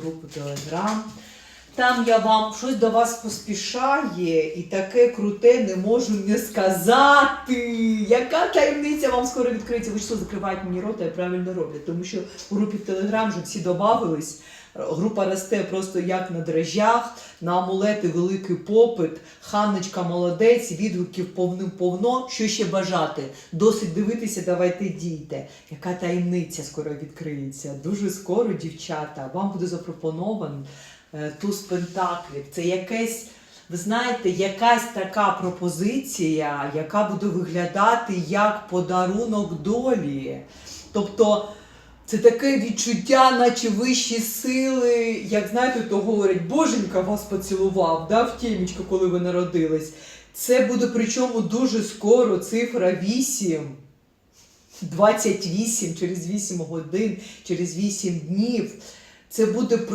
групу Телеграм. Там я вам щось до вас поспішає і таке круте не можу не сказати. Яка таємниця вам скоро відкриється? Ви що закривають мені рота, я правильно роблять, тому що в групі Телеграм вже всі додавились. Група росте просто як на дрожжах, на амулети великий попит, Ханночка молодець, відгуків повним повно. Що ще бажати? Досить дивитися, давайте дійте. Яка таємниця скоро відкриється? Дуже скоро, дівчата, вам буде запропоновано е, туз пентаклів. Це якесь, ви знаєте, якась така пропозиція, яка буде виглядати як подарунок долі. Тобто. Це таке відчуття, наче вищі сили, як знаєте, то говорять, боженька вас поцілував, да, в тімічку, коли ви народились. Це буде причому дуже скоро, цифра 8, 28, через 8 годин, через 8 днів. Це буде